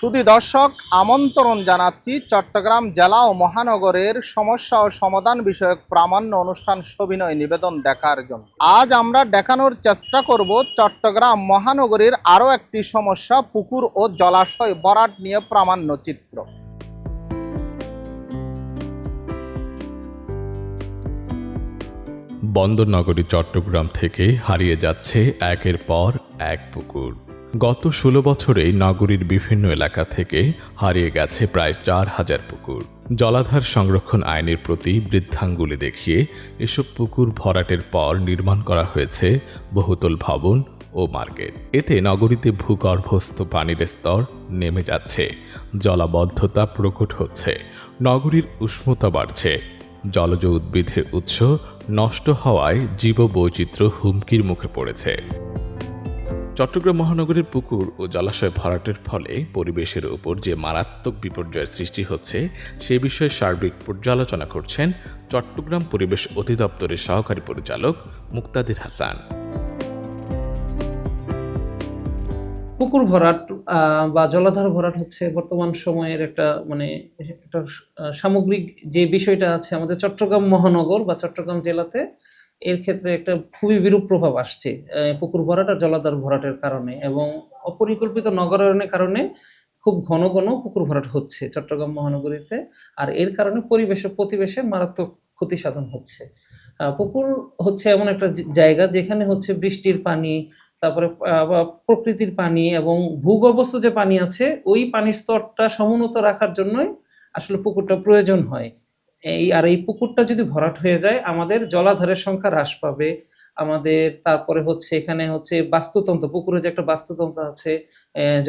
শুধু দর্শক, আমন্ত্রণ জানাচ্ছি চট্টগ্রাম জেলা ও মহানগরের সমস্যা ও সমাধান বিষয়ক প্রামাণ্য অনুষ্ঠান সবিনয় নিবেদন দেখার জন্য। আজ আমরা দেখানোর চেষ্টা করব চট্টগ্রাম মহানগরীর আরও একটি সমস্যা, পুকুর ও জলাশয় বরাট নিয়ে প্রামাণ্য চিত্র। বন্দরনগরী চট্টগ্রাম থেকে হারিয়ে যাচ্ছে একের পর এক পুকুর। গত ষোলো বছরে নগরীর বিভিন্ন এলাকা থেকে হারিয়ে গেছে প্রায় চার হাজার পুকুর। জলাধার সংরক্ষণ আইনের প্রতি বৃদ্ধাঙ্গুলি দেখিয়ে এসব পুকুর ভরাটের পর নির্মাণ করা হয়েছে বহুতল ভবন ও মার্কেট। এতে নগরীতে ভূগর্ভস্থ পানির স্তর নেমে যাচ্ছে, জলাবদ্ধতা প্রকট হচ্ছে, নগরীর উষ্ণতা বাড়ছে, জলজ উদ্ভিদের উৎস নষ্ট হওয়ায় জীববৈচিত্র্য হুমকির মুখে পড়েছে। চট্টগ্রাম মহানগরীর পুকুর ও জলাশয় ভরাটের ফলে পরিবেশের উপর যে মারাত্মক বিপর্যয়ের সৃষ্টি হচ্ছে, সে বিষয়ে সার্বিক পর্যালোচনা করছেন চট্টগ্রাম পরিবেশ অধিদপ্তরের সহকারী পরিচালক মুক্তাদির হাসান। পুকুর ভরাট বা জলাধার ভরাট হচ্ছে বর্তমান সময়ের একটা মানে একটা সামগ্রিক যে বিষয়টা আছে আমাদের চট্টগ্রাম মহানগর বা চট্টগ্রাম জেলাতে এর ক্ষেত্রে একটা খুবই বিরূপ প্রভাব আসছে পুকুর ভরাট আর জলাধার ভরাটের কারণে এবং অপরিকল্পিত নগরায়নের কারণে খুব ঘন ঘন পুকুর ভরাট হচ্ছে চট্টগ্রাম মহানগরীতে আর এর কারণে পরিবেশের প্রতিবেশে মারাত্মক ক্ষতি সাধন হচ্ছে। পুকুর হচ্ছে এমন একটা জায়গা যেখানে হচ্ছে বৃষ্টির পানি, তারপরে প্রকৃতির পানি এবং ভূগর্ভস্থ যে পানি আছে, ওই পানির স্তরটা সমুন্নত রাখার জন্যই আসলে পুকুরটা প্রয়োজন হয়। এই, আর এই পুকুরটা যদি ভরাট হয়ে যায়, আমাদের জলাধারের সংখ্যা হ্রাস পাবে। আমাদের তারপরে হচ্ছে, এখানে হচ্ছে বাস্তুতন্ত্র, পুকুরে যে একটা বাস্তুতন্ত্র আছে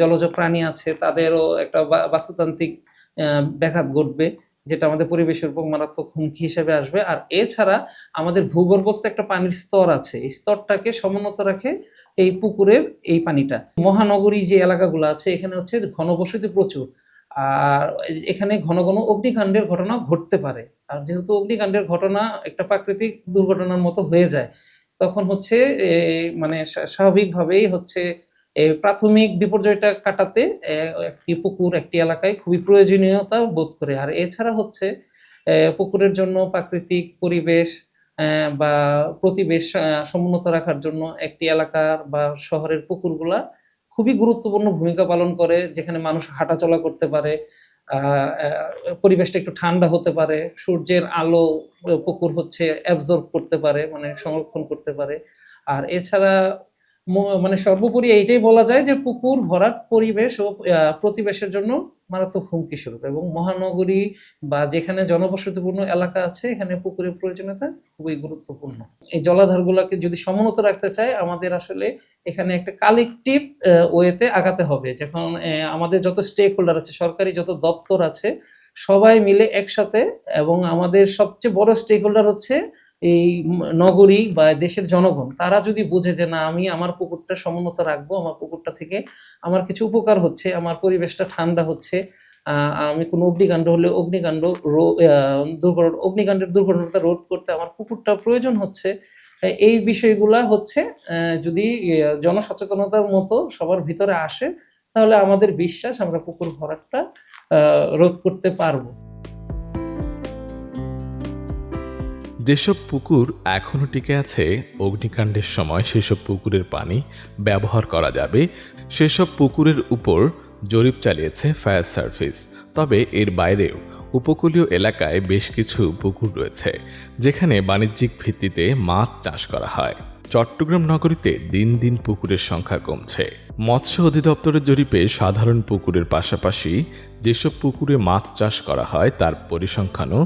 জলজ প্রাণী আছে, তাদেরও একটা বাস্তুতান্ত্রিক ব্যাঘাত ঘটবে, যেটা আমাদের পরিবেশের উপর মারাত্মক হুমকি হিসেবে আসবে। আর এছাড়া আমাদের ভূগর্ভস্থ একটা পানির স্তর আছে, এই স্তরটাকে সমুন্নত রাখে এই পুকুরের এই পানিটা। মহানগরী যে এলাকাগুলো আছে, এখানে হচ্ছে ঘনবসতি প্রচুর। আর এখানে ঘন ঘন অগ্নিকাণ্ডের ঘটনা ঘটতে পারে। আর যেহেতু অগ্নিকাণ্ডের ঘটনা একটা প্রাকৃতিক দুর্ঘটনার মতো হয়ে যায়, তখন হচ্ছে মানে স্বা- স্বাভাবিকভাবেই হচ্ছে প্রাথমিক বিপর্যয়টা কাটাতে একটি পুকুর, একটি এলাকায় খুবই প্রয়োজনীয়তা বোধ করে। আর এছাড়া হচ্ছে পুকুরের জন্য প্রাকৃতিক পরিবেশ বা প্রতিবেশ সমুন্নত রাখার জন্য একটি এলাকার বা শহরের পুকুরগুলা খুবই গুরুত্বপূর্ণ ভূমিকা পালন করে, যেখানে মানুষ হাঁটাচলা করতে পারে পরিবেশটা একটু ঠান্ডা হতে পারে, সূর্যের আলো পুকুর হচ্ছে অ্যাবজর্ব করতে পারে মানে সংরক্ষণ করতে পারে। আর এছাড়া মানে সর্বোপরি এইটাই বলা যায় যে পুকুর ভরাট পরিবেশ ও প্রতিবেশের জন্য মারাত্মক হুমকি স্বরূপ এবং মহানগরী বা যেখানে জনবসতিপূর্ণ এলাকা আছে, এখানে পুকুরের প্রয়োজনীয়তা খুবই গুরুত্বপূর্ণ। এই জলাধারগুলোকে যদি সমুন্নত রাখতে চায়, আমাদের আসলে এখানে একটা কালেকটিভ ওয়েতে আগাতে হবে। যখন আমাদের যত স্টেক হোল্ডার আছে, সরকারি যত দপ্তর আছে, সবাই মিলে একসাথে এবং আমাদের সবচেয়ে বড় স্টেক হোল্ডার হচ্ছে এই নগরী বা দেশের জনগণ, তারা যদি বুঝে যে না, আমি আমার পুকুরটা সমুন্নত রাখব, আমার পুকুরটা থেকে আমার কিছু উপকার হচ্ছে, আমার পরিবেশটা ঠান্ডা হচ্ছে আমি কোনো অগ্নিকাণ্ড হলে অগ্নিকাণ্ড দুর্ঘটনা, অগ্নিকাণ্ডের দুর্ঘটনাটা রোধ করতে আমার পুকুরটা প্রয়োজন হচ্ছে এই বিষয়গুলা হচ্ছে যদি জনসচেতনতার মতো সবার ভিতরে আসে, তাহলে আমাদের বিশ্বাস আমরা পুকুর ভরাটটা রোধ করতে পারব। যেসব পুকুর এখনও টিকে আছে, অগ্নিকাণ্ডের সময় সেসব পুকুরের পানি ব্যবহার করা যাবে। সেসব পুকুরের উপর জরিপ চালিয়েছে ফায়ার সার্ভিস। তবে এর বাইরেও উপকূলীয় এলাকায় বেশ কিছু পুকুর রয়েছে, যেখানে বাণিজ্যিক ভিত্তিতে মাছ চাষ করা হয়। চট্টগ্রাম নগরীতে দিন দিন পুকুরের সংখ্যা কমছে। মৎস্য অধিদপ্তরের জরিপে সাধারণ পুকুরের পাশাপাশি যেসব পুকুরে মাছ চাষ করা হয়, তার পরিসংখ্যানও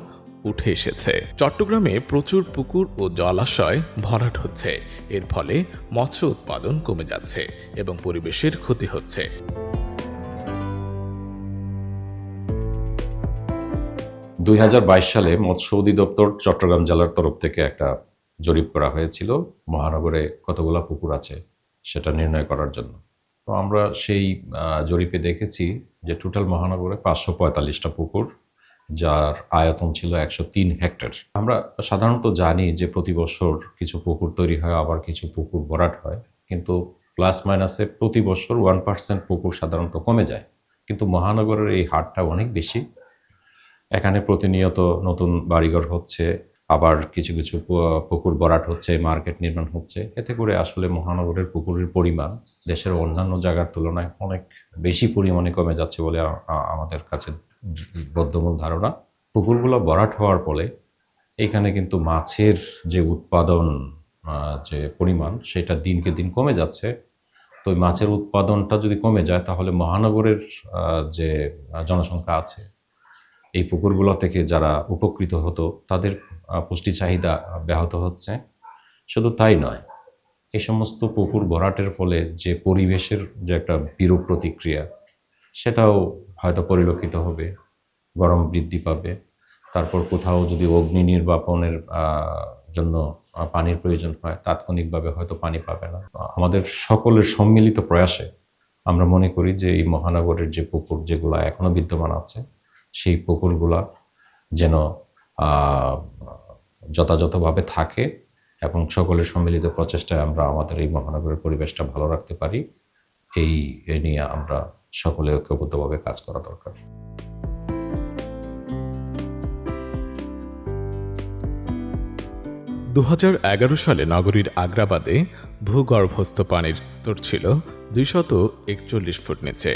উঠে এসেছে। চট্টগ্রামে প্রচুর পুকুর ও জলাশয় ভরাট হচ্ছে। এর ফলে মৎস্য উৎপাদন কমে যাচ্ছে এবং পরিবেশের ক্ষতি হচ্ছে। দুই হাজার বাইশ সালে মৎস্য অধিদপ্তর চট্টগ্রাম জেলার তরফ থেকে একটা জরিপ করা হয়েছিল। মহানগরে কতগুলো পুকুর আছে সেটা নির্ণয় করার জন্য। তো আমরা সেই জরিপে দেখেছি যে টোটাল মহানগরে পাঁচশো পঁয়তাল্লিশটা পুকুর যার আয়তন ছিল একশো তিন হেক্টর। আমরা সাধারণত জানি যে প্রতি বছর কিছু পুকুর তৈরি হয়, আবার কিছু পুকুর ভরাট হয়। কিন্তু প্লাস মাইনাসে প্রতি বছর ওয়ান পার্সেন্ট পুকুর সাধারণত কমে যায়। কিন্তু মহানগরের এই হারটা অনেক বেশি। এখানে প্রতিনিয়ত নতুন বাড়িঘর হচ্ছে, আবার কিছু কিছু পুকুর ভরাট হচ্ছে, মার্কেট নির্মাণ হচ্ছে। এতে করে আসলে মহানগরের পুকুরের পরিমাণ দেশের অন্যান্য জায়গার তুলনায় অনেক বেশি পরিমাণে কমে যাচ্ছে বলে আমাদের কাছে বদ্ধমূল ধারণা। পুকুরগুলো ভরাট হওয়ার ফলে এখানে কিন্তু মাছের যে উৎপাদন যে পরিমাণ, সেটা দিনকে দিন কমে যাচ্ছে। তো ওই মাছের উৎপাদনটা যদি কমে যায়, তাহলে মহানগরের যে জনসংখ্যা আছে, এই পুকুরগুলো থেকে যারা উপকৃত হতো, তাদের পুষ্টি চাহিদা ব্যাহত হচ্ছে। শুধু তাই নয় এই সমস্ত পুকুর ভরাটের ফলে যে পরিবেশের যে একটা বিরূপ প্রতিক্রিয়া, সেটাও হয়তো পরিলক্ষিত হবে, গরম বৃদ্ধি পাবে। তারপর কোথাও যদি অগ্নি নির্বাপনের জন্য পানির প্রয়োজন হয়, তাৎক্ষণিকভাবে হয়তো পানি পাবে না। আমাদের সকলের সম্মিলিত প্রয়াসে আমরা মনে করি যে, এই মহানগরের যে পুকুর যেগুলা এখনও বিদ্যমান আছে, সেই পুকুরগুলা যেন যথাযথভাবে থাকে এবং সকলের সম্মিলিত প্রচেষ্টায় আমরা আমাদের এই মহানগরের পরিবেশটা ভালো রাখতে পারি। এই নিয়ে আমরা সকলে ঐক্যবদ্ধভাবে কাজ করা দরকার। দু হাজার এগারো সালে নগরীর আগ্রাবাদে ভূগর্ভস্থ পানির স্তর ছিল দুইশত একচল্লিশ ফুট নিচে।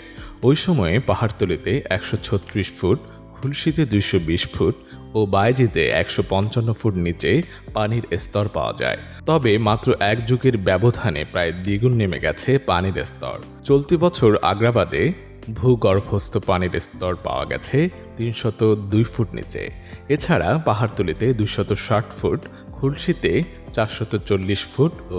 ওই সময়ে পাহাড়তলিতে একশো ছত্রিশ ফুট, খুলশিতে দুইশো বিশ ফুট ও বাইজিতে একশো পঞ্চান্ন ফুট নিচে পানির স্তর পাওয়া যায়। তবে মাত্র এক যুগের ব্যবধানে প্রায় দ্বিগুণ নেমে গেছে পানির স্তর। চলতি বছর আগ্রাবাদে ভূগর্ভস্থ পানির স্তর পাওয়া গেছে তিনশত দুই ফুট নিচে। এছাড়া পাহাড়তলিতে দুশত ষাট ফুট খুলশিতে চারশত চল্লিশ ফুট ও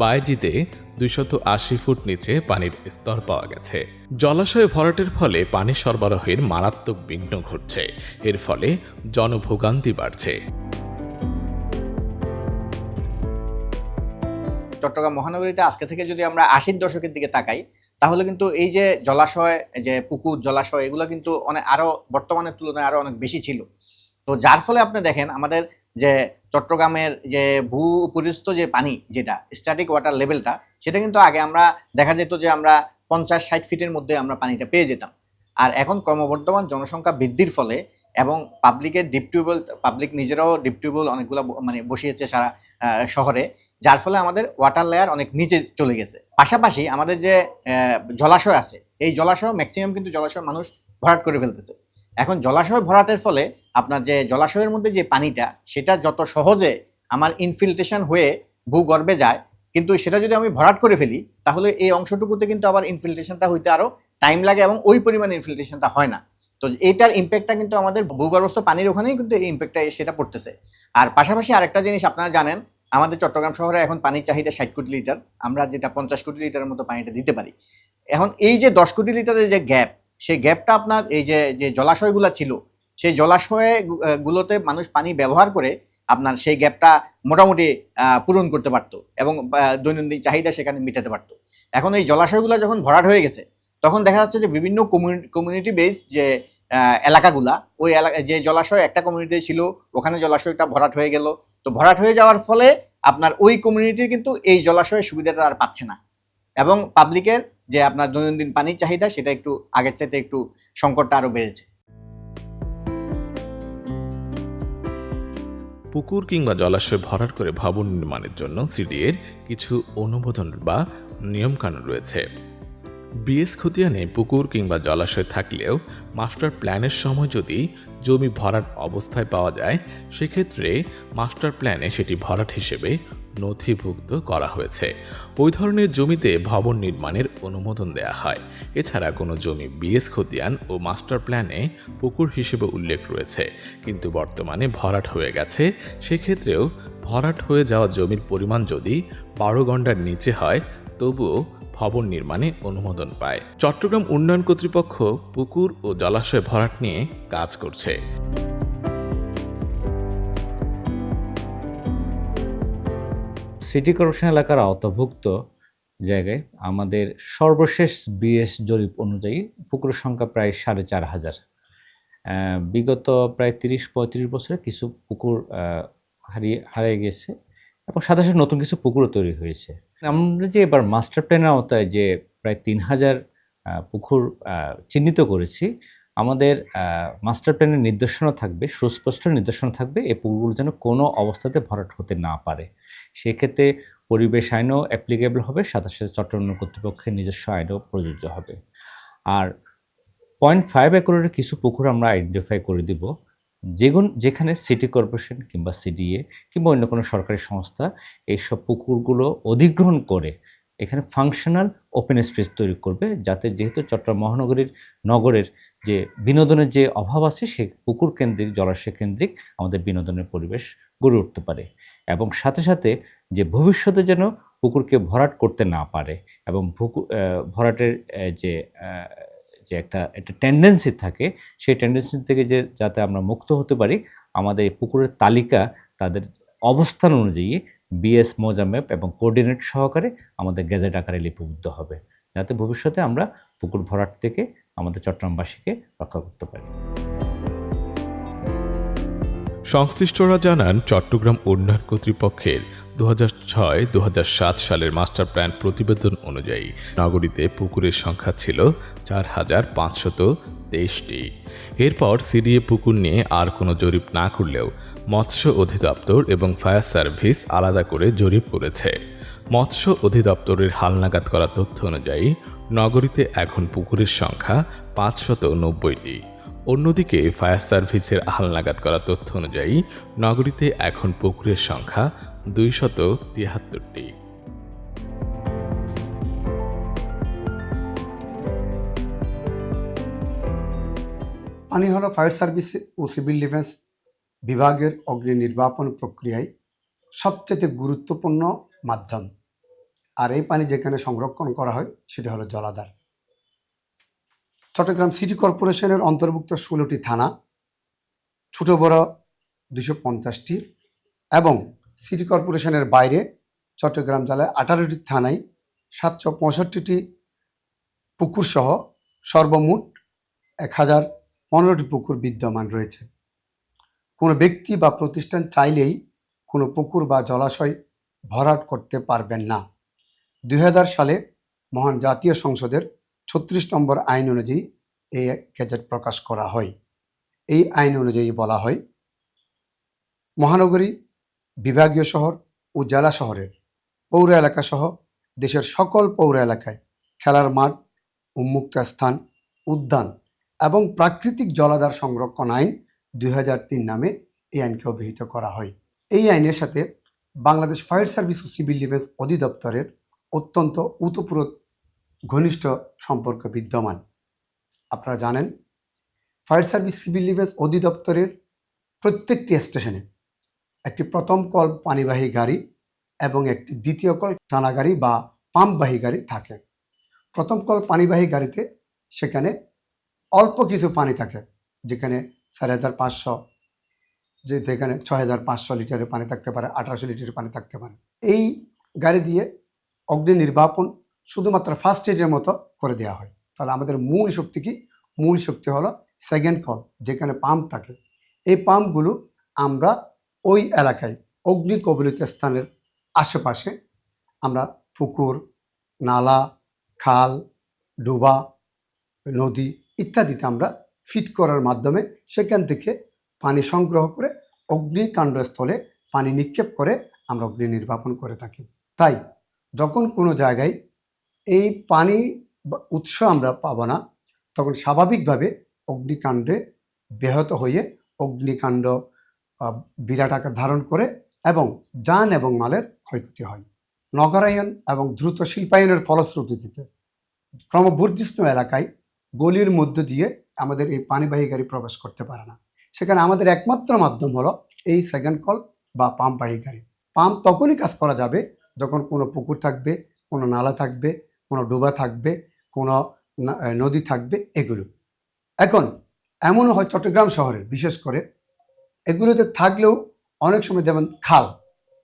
বায়জিতে দুইশত আশি ফুট নিচে পানির স্তর পাওয়া গেছে। জলাশয় ভরাটের ফলে পানি সরবরাহের মারাত্মক বিঘ্ন ঘটছে। এর ফলে জনভোগান্তি বাড়ছে। চট্টগ্রাম মহানগরীতে আজকে থেকে যদি আমরা আশির দশকের দিকে তাকাই, তাহলে কিন্তু এই যে জলাশয় যে পুকুর, জলাশয়, এগুলো কিন্তু অনেক আরও বর্তমানের তুলনায় আরও অনেক বেশি ছিল। তো যার ফলে আপনি দেখেন, আমাদের যে চট্টগ্রামের যে ভূ উপরিস্থ যে পানি যেটা স্ট্যাটিক ওয়াটার লেভেলটা সেটা কিন্তু আগে আমরা দেখা যেত যে আমরা পঞ্চাশ, ষাট ফিটের মধ্যে আমরা পানিটা পেয়ে যেতাম। আর এখন ক্রমবর্ধমান জনসংখ্যা বৃদ্ধির ফলে এবং পাবলিকের ডিপ টিউবওয়েল পাবলিক নিজেরাও ডিপ টিউবওয়েল অনেকগুলো মানে বসিয়েছে সারা শহরে, যার ফলে আমাদের ওয়াটার লেয়ার অনেক নিচে চলে গেছে। পাশাপাশি আমাদের যে জলাশয় আছে, এই জলাশয় ম্যাক্সিমাম কিন্তু জলাশয় মানুষ ভরাট করে ফেলতেছে। এখন জলাশয় ভরাটের ফলে আপনার যে জলাশয়ের মধ্যে যে পানিটা, সেটা যত সহজে আমার ইনফিল্ট্রেশন হয়ে ভূগর্ভে যায়, কিন্তু সেটা যদি আমি ভরাট করে ফেলি, তাহলে এই অংশটুকুতে কিন্তু আবার ইনফিল্ট্রেশনটা হইতে আরও টাইম লাগে এবং ওই পরিমাণ ইনফিল্ট্রেশনটা হয় না। তো এইটার ইম্প্যাক্টটা কিন্তু আমাদের ভূগর্ভস্থ পানির ওখানেই কিন্তু এই ইম্প্যাক্টটা সেটা পড়তেছে। আর পাশাপাশি আরেকটা জিনিস আপনারা জানেন, আমাদের চট্টগ্রাম শহরে এখন পানির চাহিদা ষাট কোটি লিটার, আমরা যেটা পঞ্চাশ কোটি লিটারের মতো পানিটা দিতে পারি। এখন এই যে দশ কোটি লিটারের যে গ্যাপ সেই গ্যাপটা আপনার এই যে যে জলাশয়গুলো ছিল সেই জলাশয়ে গু- আহ, গুলোতে মানুষ পানি ব্যবহার করে আপনার সেই গ্যাপটা মোটামুটি পূরণ করতে পারতো এবং দৈনন্দিন চাহিদা সেখানে মেটাতে পারতো। এখন এই জলাশয়গুলো যখন ভরাট হয়ে গেছে তখন দেখা যাচ্ছে যে বিভিন্ন কমিউনিটি বেসড যে এলাকাগুলা ওই এলাকা যে জলাশয় একটা কমিউনিটি ছিল ওখানে জলাশয়টা ভরাট হয়ে গেল। তো ভরাট হয়ে যাওয়ার ফলে আপনার ওই কমিউনিটির কিন্তু এই জলাশয়ের সুবিধাটা আর পাচ্ছে না। এবং পাবলিকের যে আপনার দৈনন্দিন পানির চাহিদা, সেটা একটু আগের চাইতে একটু সংকটটা আরও বেড়েছে। পুকুর কিংবা জলাশয় ভরাট করে ভবন নির্মাণের জন্য সিডিএর কিছু অনুমোদন বা নিয়মকানুন রয়েছে। বিএস খতিয়ানে পুকুর কিংবা জলাশয় থাকলেও মাস্টার প্ল্যানের সময় যদি জমি ভরাট অবস্থায় পাওয়া যায়, সেক্ষেত্রে মাস্টার প্ল্যানে সেটি ভরাট হিসেবে নথিভুক্ত করা হয়েছে। ওই ধরনের জমিতে ভবন নির্মাণের অনুমোদন দেয়া হয়। এছাড়া কোনো জমি বিএস খতিয়ান ও মাস্টার প্ল্যানে পুকুর হিসেবে উল্লেখ রয়েছে। কিন্তু বর্তমানে ভরাট হয়ে গেছে। সেক্ষেত্রেও ভরাট হয়ে যাওয়া জমির পরিমাণ যদি বারো গন্ডার নিচে হয়, তবুও ভবন নির্মাণে অনুমোদন পায়। চট্টগ্রাম উন্নয়ন কর্তৃপক্ষ পুকুর ও জলাশয় ভরাট নিয়ে কাজ করছে। সিটি কর্পোরেশন এলাকার আওতাভুক্ত জায়গায় আমাদের সর্বশেষ বিএস জরিপ অনুযায়ী পুকুরের সংখ্যা প্রায় সাড়ে চার হাজার। বিগত প্রায় তিরিশ, পঁয়ত্রিশ বছরে কিছু পুকুর হারিয়ে হারিয়ে গেছে এবং সাথে সাথে নতুন কিছু পুকুরও তৈরি হয়েছে। আমরা যে এবার মাস্টার প্ল্যানের আওতায় যে প্রায় তিন হাজার পুকুর চিহ্নিত করেছি, আমাদের মাস্টার প্ল্যানের নির্দেশনা থাকবে, সুস্পষ্ট নির্দেশনা থাকবে, এই পুকুরগুলো যেন কোনো অবস্থাতে ভরাট হতে না পারে। সেক্ষেত্রে পরিবেশ আইনও অ্যাপ্লিকেবল হবে, সাথে সাথে চট্টগ্রাম কর্তৃপক্ষের নিজস্ব আইনও প্রযোজ্য হবে। আর পয়েন্ট ফাইভ একরের কিছু পুকুর আমরা আইডেন্টিফাই করে দিব। যেগুন যেখানে সিটি কর্পোরেশন কিংবা সিডিএ কিংবা অন্য কোনো সরকারি সংস্থা এইসব পুকুরগুলো অধিগ্রহণ করে এখানে ফাংশনাল ওপেন স্পেস তৈরি করবে, যাতে যেহেতু চট্টগ্রাম মহানগরীর নগরের যে বিনোদনের যে অভাব আছে, সে পুকুর কেন্দ্রিক, জলাশয় কেন্দ্রিক আমাদের বিনোদনের পরিবেশ গড়ে উঠতে পারে। এবং সাথে সাথে যে ভবিষ্যতে যেন পুকুরকে ভরাট করতে না পারে এবং পুকুর ভরাটের যে যে একটা একটা টেন্ডেন্সি থাকে, সেই টেন্ডেন্সি থেকে যে যাতে আমরা মুক্ত হতে পারি, আমাদের এই পুকুরের তালিকা তাদের অবস্থান অনুযায়ী বিএস মোজা ম্যাপ এবং কোঅর্ডিনেট সহকারে আমাদের গেজেট আকারে লিপিবদ্ধ হবে, যাতে ভবিষ্যতে আমরা পুকুর ভরাট থেকে আমাদের চট্টগ্রামবাসীকে রক্ষা করতে পারি। সংশ্লিষ্টরা জানান, চট্টগ্রাম উন্নয়ন কর্তৃপক্ষের দু হাজার ছয় দু সাত সালের মাস্টার প্ল্যান প্রতিবেদন অনুযায়ী নগরীতে পুকুরের সংখ্যা ছিল চার হাজার পাঁচশত তেইশটি। এরপর সিডিএ পুকুর নিয়ে আর কোনো জরিপ না করলেও মৎস্য অধিদপ্তর এবং ফায়ার সার্ভিস আলাদা করে জরিপ করেছে। মৎস্য অধিদপ্তরের হালনাগাদ করা তথ্য অনুযায়ী নগরীতে এখন পুকুরের সংখ্যা পাঁচশত নব্বইটি। অন্যদিকে ফায়ার সার্ভিসের হালনাগাদ করা তথ্য অনুযায়ী, নগরীতে এখন পুকুরের সংখ্যা দুইশত তিয়াত্তরটি পানি হলো ফায়ার সার্ভিস ও সিভিল ডিফেন্স বিভাগের অগ্নি নির্বাপন প্রক্রিয়ায় সবচেয়ে গুরুত্বপূর্ণ মাধ্যম। আর এই পানি যেখানে সংরক্ষণ করা হয়, সেটা হলো জলাধার। চট্টগ্রাম সিটি কর্পোরেশনের অন্তর্ভুক্ত ষোলোটি থানা, ছোট বড় দুশো পঞ্চাশটি এবং সিটি কর্পোরেশনের বাইরে চট্টগ্রাম জেলায় আঠারোটি থানায় সাতশো পঁয়ষট্টিটি পুকুরসহ সর্বমোট এক হাজার পনেরোটি পুকুর বিদ্যমান রয়েছে। কোনো ব্যক্তি বা প্রতিষ্ঠান চাইলেই কোনো পুকুর বা জলাশয় ভরাট করতে পারবেন না। দু হাজার সালে মহান জাতীয় সংসদের ছত্রিশ নম্বর আইন অনুযায়ী এই গেজেট প্রকাশ করা হয়। এই আইন অনুযায়ী বলা হয়, মহানগরী, বিভাগীয় শহর ও জেলা শহরের পৌর এলাকা সহ দেশের সকল পৌর এলাকায় খেলার মাঠ উন্মুক্ত স্থান, উদ্যান এবং প্রাকৃতিক জলাধার সংরক্ষণ আইন দুই হাজার তিন নামে এই আইনকে অভিহিত করা হয়। এই আইনের সাথে বাংলাদেশ ফায়ার সার্ভিস ও সিভিল ডিফেন্স অধিদপ্তরের অত্যন্ত উতপ্রোত ঘনিষ্ঠ সম্পর্ক বিদ্যমান। আপনারা জানেন, ফায়ার সার্ভিস সিভিল ডিফেন্স অধিদপ্তরের প্রত্যেকটি স্টেশনে একটি প্রথম কল পানিবাহী গাড়ি এবং একটি দ্বিতীয় কল টানা গাড়ি বা পাম্পবাহী গাড়ি থাকে। প্রথম কল পানিবাহী গাড়িতে সেখানে অল্প কিছু পানি থাকে, যেখানে চার হাজার পাঁচশো, যে যেখানে ছয় হাজার পাঁচশো লিটারের পানি থাকতে পারে, আঠারোশো লিটারের পানি থাকতে পারে। এই গাড়ি দিয়ে অগ্নি নির্বাপন শুধুমাত্র ফার্স্ট এডের মতো করে দেওয়া হয়। তাহলে আমাদের মূল শক্তি কি? মূল শক্তি হলো সেকেন্ড কল যেখানে পাম্প থাকে। এই পাম্পগুলো আমরা ওই এলাকায় অগ্নি কবলিত স্থানের আশেপাশে আমরা পুকুর, নালা, খাল, ডোবা, নদী ইত্যাদিতে আমরা ফিট করার মাধ্যমে সেখান থেকে পানি সংগ্রহ করে অগ্নিকাণ্ডস্থলে পানি নিক্ষেপ করে আমরা অগ্নি নির্বাপন করে থাকি। তাই যখন কোনো জায়গায় এই পানি উৎস আমরা পাবো না। তখন স্বাভাবিকভাবে অগ্নিকাণ্ডে ব্যাহত হয়ে অগ্নিকাণ্ড বিরাট আকার ধারণ করে এবং যান এবং মালের ক্ষয়ক্ষতি হয়। নগরায়ন এবং দ্রুত শিল্পায়নের ফলশ্রুতিতে ক্রমবর্ধিষ্ণু এলাকায় গলির মধ্য দিয়ে আমাদের এই পানিবাহী গাড়ি প্রবেশ করতে পারে না। সেখানে আমাদের একমাত্র মাধ্যম হলো এই সেকেন্ড কল বা পাম্পবাহী গাড়ি। পাম্প তখনই কাজ করা যাবে যখন কোনো পুকুর থাকবে, কোনো নালা থাকবে কোনো ডোবা থাকবে, কোনো নদী থাকবে, এগুলো। এখন, এমনও হয় চট্টগ্রাম শহরের, বিশেষ করে, এগুলোতে থাকলেও অনেক সময় যেমন খাল,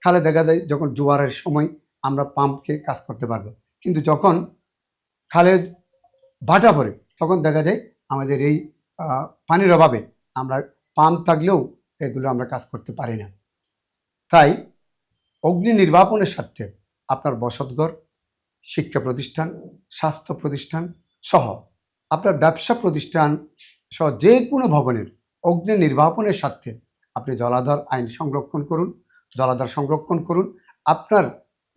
খালে দেখা যায় যখন জোয়ারের সময় আমরা পাম্পকে কাজ করতে পারব। কিন্তু যখন খালে ভাটা পড়ে, তখন দেখা যায় আমাদের এই পানির অভাবে আমরা পাম্প থাকলেও এগুলো আমরা কাজ করতে পারি না। তাই অগ্নি নির্বাপনের স্বার্থে আপনার বসতঘর শিক্ষা প্রতিষ্ঠান, স্বাস্থ্য প্রতিষ্ঠান সহ আপনার ব্যবসা প্রতিষ্ঠান সহ যে কোনো ভবনের অগ্নি নির্বাপনের স্বার্থে আপনি জলাধার আইন সংরক্ষণ করুন, জলাধার সংরক্ষণ করুন। আপনার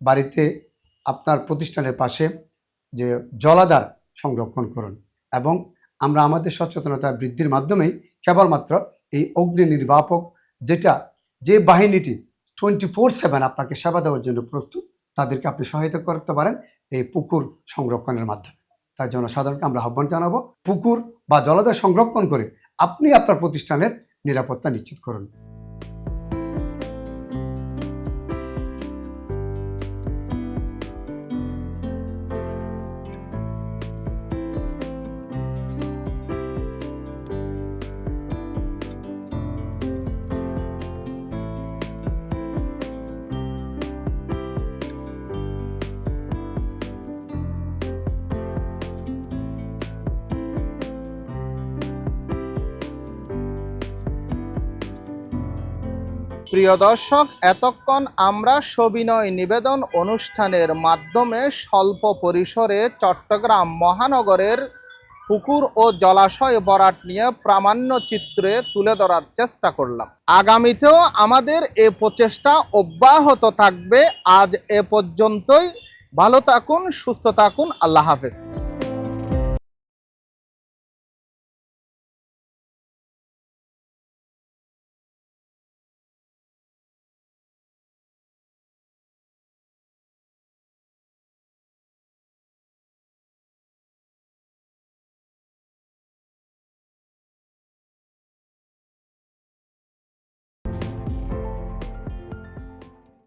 বাড়িতে, আপনার প্রতিষ্ঠানের পাশে যে জলাধার সংরক্ষণ করুন এবং আমরা আমাদের সচেতনতা বৃদ্ধির মাধ্যমেই কেবলমাত্র এই অগ্নি নির্বাপক যেটা যে বাহিনীটি টোয়েন্টি ফোর সেভেন আপনাকে সেবা দেওয়ার জন্য প্রস্তুত, তাদেরকে আপনি সহায়তা করতে পারেন। এই পুকুর সংরক্ষণের মাধ্যমে। তাই সাধারণকে আমরা আহ্বান জানাব, পুকুর বা জলাধার সংরক্ষণ করে আপনি আপনার প্রতিষ্ঠানের নিরাপত্তা নিশ্চিত করুন। প্রিয় দর্শক, এতক্ষণ আমরা সবিনয় নিবেদন অনুষ্ঠানের মাধ্যমে স্বল্প পরিসরে চট্টগ্রাম মহানগরের পুকুর ও জলাশয় বরাট নিয়ে প্রামাণ্য চিত্রে তুলে ধরার চেষ্টা করলাম। আগামীতেও আমাদের এ প্রচেষ্টা অব্যাহত থাকবে। আজ এ পর্যন্তই। ভালো থাকুন, সুস্থ থাকুন। আল্লাহ হাফেজ।